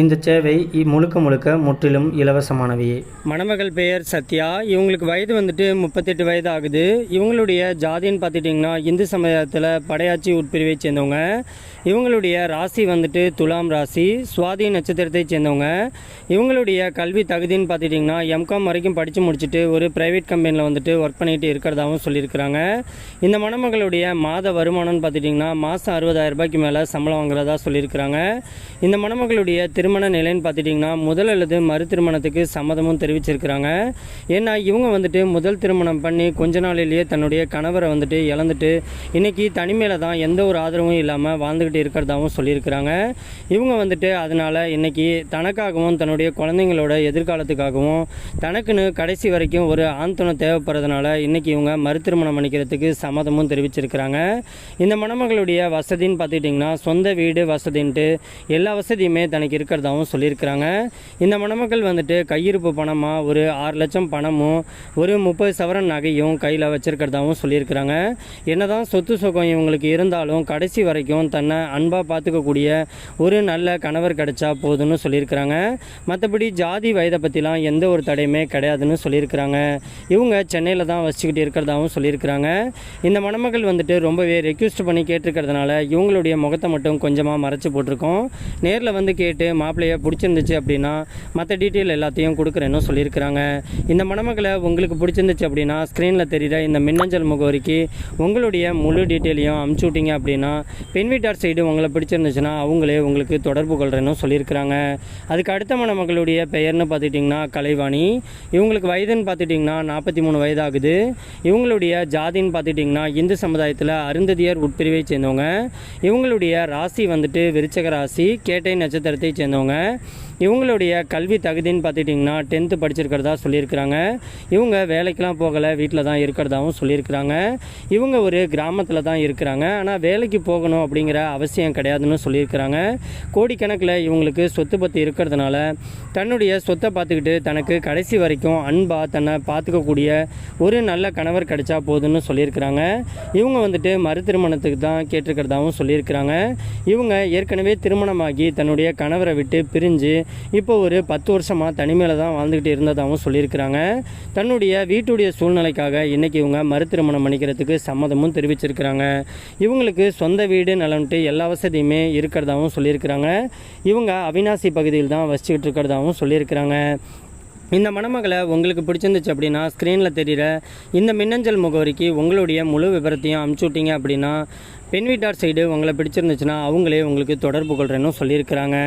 இந்த சேவை முழுக்க முழுக்க முற்றிலும் இலவசமானவையே மணமகள் பெயர் சத்யா. இவங்களுக்கு வயது வந்துட்டு முப்பத்தெட்டு வயது ஆகுது இவங்களுடைய ஜாதின்னு பார்த்துட்டிங்கன்னா இந்து சமுதாயத்தில் படையாச்சி உட்பிரிவை சேர்ந்தவங்க. இவங்களுடைய ராசி வந்துட்டு துலாம் ராசி சுவாதி நட்சத்திரத்தை சேர்ந்தவங்க. இவங்களுடைய கல்வி தகுதின்னு பார்த்துட்டிங்கன்னா எம்காம் வரைக்கும் படித்து முடிச்சுட்டு ஒரு ப்ரைவேட் கம்பெனியில் வந்துட்டு ஒர்க் பண்ணிட்டு இருக்கிறதாகவும் சொல்லியிருக்கிறாங்க. இந்த மணமகளுடைய மாத வருமானம்னு பார்த்துட்டிங்கன்னா மாதம் அறுபதாயிரம் ரூபாய்க்கு மேலே சம்பளம் வாங்குறதா சொல்லியிருக்கிறாங்க. இந்த மணமகளுடைய திருமண நிலைன்னு பார்த்துட்டிங்கன்னா முதல் அல்லது மறு திருமணத்துக்கு சம்மதமும் தெரிவிச்சிருக்கிறாங்க. ஏன்னா இவங்க வந்துட்டு முதல் திருமணம் பண்ணி கொஞ்ச நாளிலேயே தன்னுடைய கணவரை வந்துட்டு இழந்துட்டு இன்றைக்கி தனிமையில் தான் எந்த ஒரு ஆதரவும் இல்லாமல் வாழ்ந்துக்கிட்டு இருக்கிறதாகவும் சொல்லியிருக்கிறாங்க. இவங்க வந்துட்டு அதனால் இன்றைக்கி தனக்காகவும் தன்னுடைய குழந்தைங்களோட எதிர்காலத்துக்காகவும் தனக்குன்னு கடைசி வரைக்கும் ஒரு ஆண் தேவைப்படுறதுனால இன்னைக்கு இவங்க மறு திருமணம் பண்ணிக்கிறதுக்கு சம்மதமும் தெரிவிச்சிருக்கிறாங்க. இந்த மணமகளுடைய வசதின்னு பார்த்துக்கிட்டிங்கன்னா சொந்த வீடு வசதின்ட்டு எல்லா வசதியுமே தனக்கு இருக்க இருக்கிறதாகவும் சொல்லியிருக்கிறாங்க. இந்த மணமக்கள் வந்துட்டு கையிருப்பு பணமாக ஒரு ஆறு லட்சம் பணமும் ஒரு முப்பது சவரன் நகையும் கையில் வச்சுருக்கிறதாகவும் சொல்லியிருக்கிறாங்க. என்னதான் சொத்து சுகம் இவங்களுக்கு இருந்தாலும் கடைசி வரைக்கும் தன்னை அன்பாக பார்த்துக்கக்கூடிய ஒரு நல்ல கணவர் கிடைச்சா போதும்னு சொல்லியிருக்கிறாங்க. மற்றபடி ஜாதி வயதை பற்றிலாம் எந்த ஒரு தடையுமே கிடையாதுன்னு சொல்லியிருக்கிறாங்க. இவங்க சென்னையில் தான் வச்சுக்கிட்டு இருக்கிறதாகவும் சொல்லியிருக்கிறாங்க. இந்த மணமகள் வந்துட்டு ரொம்பவே ரெக்வஸ்ட் பண்ணி கேட்டிருக்கிறதுனால இவங்களுடைய முகத்தை மட்டும் கொஞ்சமாக மறைச்சு போட்டிருக்கோம். நேரில் வந்து கேட்டு மாப்பிள்ளையை பிடிச்சிருந்துச்சு அப்படின்னா மற்ற டீட்டெயில் எல்லாத்தையும் கொடுக்குறேன்னு சொல்லியிருக்கிறாங்க. இந்த மணமகளை உங்களுக்கு பிடிச்சிருந்துச்சு அப்படின்னா ஸ்க்ரீனில் தெரிகிற இந்த மின்னஞ்சல் முகவரிக்கு உங்களுடைய முழு டீட்டெயிலையும் அமுச்சு விட்டீங்க அப்படின்னா பெண் வீட்டார் சைடு உங்களை பிடிச்சிருந்துச்சுன்னா அவங்களே உங்களுக்கு தொடர்பு கொள்கிறேன்னு சொல்லியிருக்கிறாங்க. அதுக்கு அடுத்த மணமகளுடைய பெயர்னு பார்த்துட்டிங்கன்னா கலைவாணி. இவங்களுக்கு வயதுன்னு பார்த்துட்டிங்கன்னா நாற்பத்தி மூணு வயதாகுது. இவங்களுடைய ஜாதின்னு பார்த்துட்டிங்கன்னா இந்து சமுதாயத்தில் அருந்ததியர் உட்பிரிவை சேர்ந்தவங்க. இவங்களுடைய ராசி வந்துட்டு விருச்சக ராசி கேட்டை நட்சத்திரத்தை சேர்ந்தவங்க. nó nga இவங்களுடைய கல்வி தகுதின்னு பார்த்துட்டிங்கன்னா டென்த்து படிச்சிருக்கிறதா சொல்லியிருக்கிறாங்க. இவங்க வேலைக்கெலாம் போகலை வீட்டில் தான் இருக்கிறதாகவும் சொல்லியிருக்கிறாங்க. இவங்க ஒரு கிராமத்தில் தான் இருக்கிறாங்க. ஆனால் வேலைக்கு போகணும் அப்படிங்கிற அவசியம் கிடையாதுன்னு சொல்லியிருக்கிறாங்க. கோடிக்கணக்கில் இவங்களுக்கு சொத்து பத்து இருக்கிறதுனால தன்னுடைய சொத்தை பார்த்துக்கிட்டு தனக்கு கடைசி வரைக்கும் அன்பாக தன்னை பார்த்துக்கக்கூடிய ஒரு நல்ல கணவர் கிடைச்சா போதும்னு சொல்லியிருக்கிறாங்க. இவங்க வந்துட்டு மறு திருமணத்துக்கு தான் கேட்டிருக்கிறதாகவும் சொல்லியிருக்கிறாங்க. இவங்க ஏற்கனவே திருமணமாகி தன்னுடைய கணவரை விட்டு பிரிஞ்சு இப்போ ஒரு பத்து வருஷமாக தனிமையில் தான் வாழ்ந்துக்கிட்டு இருந்ததாகவும் சொல்லியிருக்கிறாங்க. தன்னுடைய வீட்டுடைய சூழ்நிலைக்காக இன்றைக்கி இவங்க மறுதிருமணம் பண்ணிக்கிறதுக்கு சம்மதமும் தெரிவிச்சிருக்கிறாங்க. இவங்களுக்கு சொந்த வீடு நலன்ட்டு எல்லா வசதியுமே இருக்கிறதாகவும் சொல்லியிருக்கிறாங்க. இவங்க அவினாசி பகுதியில் தான் வசிச்சுக்கிட்டு இருக்கிறதாகவும் சொல்லியிருக்கிறாங்க. இந்த மணமகளை உங்களுக்கு பிடிச்சிருந்துச்சு அப்படின்னா ஸ்க்ரீனில் தெரிகிற இந்த மின்னஞ்சல் முகவரிக்கு உங்களுடைய முழு விவரத்தையும் அமுச்சு அப்படின்னா பெண் வீட்டார் சைடு உங்களை பிடிச்சிருந்துச்சுன்னா அவங்களே உங்களுக்கு தொடர்பு கொள்கிறேன்னு சொல்லியிருக்கிறாங்க.